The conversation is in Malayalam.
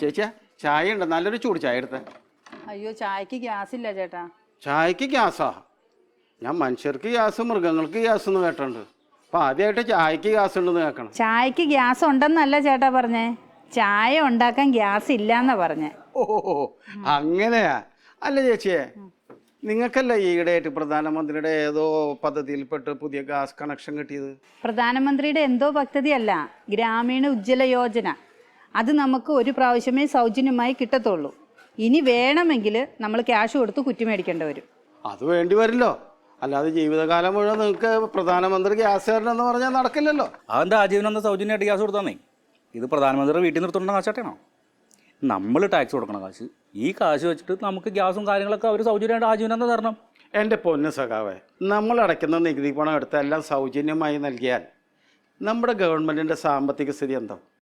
ചേച്ചിയാ ചായ ഉണ്ട് നല്ലൊരു ചൂട് ചായ എടുത്തേ. അയ്യോ ചായക്ക് ഗ്യാസ് ഇല്ല ചേട്ടാ. ചായക്ക് ഗ്യാസാ? ഞാൻ മനുഷ്യർക്ക് ഗ്യാസ് മൃഗങ്ങൾക്ക് ഗ്യാസ് എന്ന് കേട്ടിട്ടുണ്ട്. അപ്പൊ ആദ്യമായിട്ട് ചായക്ക് ഗ്യാസ് ഉണ്ടെന്ന് കേൾക്കണം. ചായക്ക് ഗ്യാസ് ഉണ്ടെന്നല്ല ചേട്ടാ പറഞ്ഞേ. ചായ ഉണ്ടാക്കാൻ ഗ്യാസ് ഇല്ലാന്നാ പറഞ്ഞേ. ഓ അങ്ങനെയാ? അല്ല ചേച്ചിയെ നിങ്ങൾക്കല്ല ഈയിടെയായിട്ട് പ്രധാനമന്ത്രിയുടെ ഏതോ പദ്ധതിയിൽപ്പെട്ട് പുതിയ ഗ്യാസ് കണക്ഷൻ കിട്ടിയത്? പ്രധാനമന്ത്രിയുടെ എന്തോ പദ്ധതിയല്ല ഗ്രാമീണ ഉജ്ജ്വല യോജന. അത് നമുക്ക് ഒരു പ്രാവശ്യമേ സൗജന്യമായി കിട്ടത്തുള്ളൂ. ഇനി വേണമെങ്കിൽ നമ്മൾ ക്യാഷ് കൊടുത്ത് കുറ്റി മേടിക്കേണ്ടി വരും. അത് വേണ്ടി വരില്ലോ. അല്ലാതെ ജീവിതകാലം മുഴുവൻ നിങ്ങൾക്ക് പ്രധാനമന്ത്രി ഗ്യാസ് തരണം എന്ന് പറഞ്ഞാൽ നടക്കില്ലല്ലോ. അതെന്താ ആജീവനെന്ന സൗജന്യമായിട്ട് ഗ്യാസ് കൊടുത്താന്നേ ഇത് പ്രധാനമന്ത്രി വീട്ടിൽ നിർത്തുന്ന കാശാട്ടാണോ നമ്മൾ ടാക്സ് കൊടുക്കണം കാശ്. ഈ കാശ് വെച്ചിട്ട് നമുക്ക് ഗ്യാസും കാര്യങ്ങളൊക്കെ അവർ സൗജന്യമായിട്ട് ആജീവനെന്ന് തരണം. എന്റെ പൊന്ന് സഖാവേ നമ്മൾ അടയ്ക്കുന്ന നികുതി പണം എടുത്ത് എല്ലാം സൗജന്യമായി നൽകിയാൽ നമ്മുടെ ഗവൺമെന്റിന്റെ സാമ്പത്തിക സ്ഥിതി എന്താവും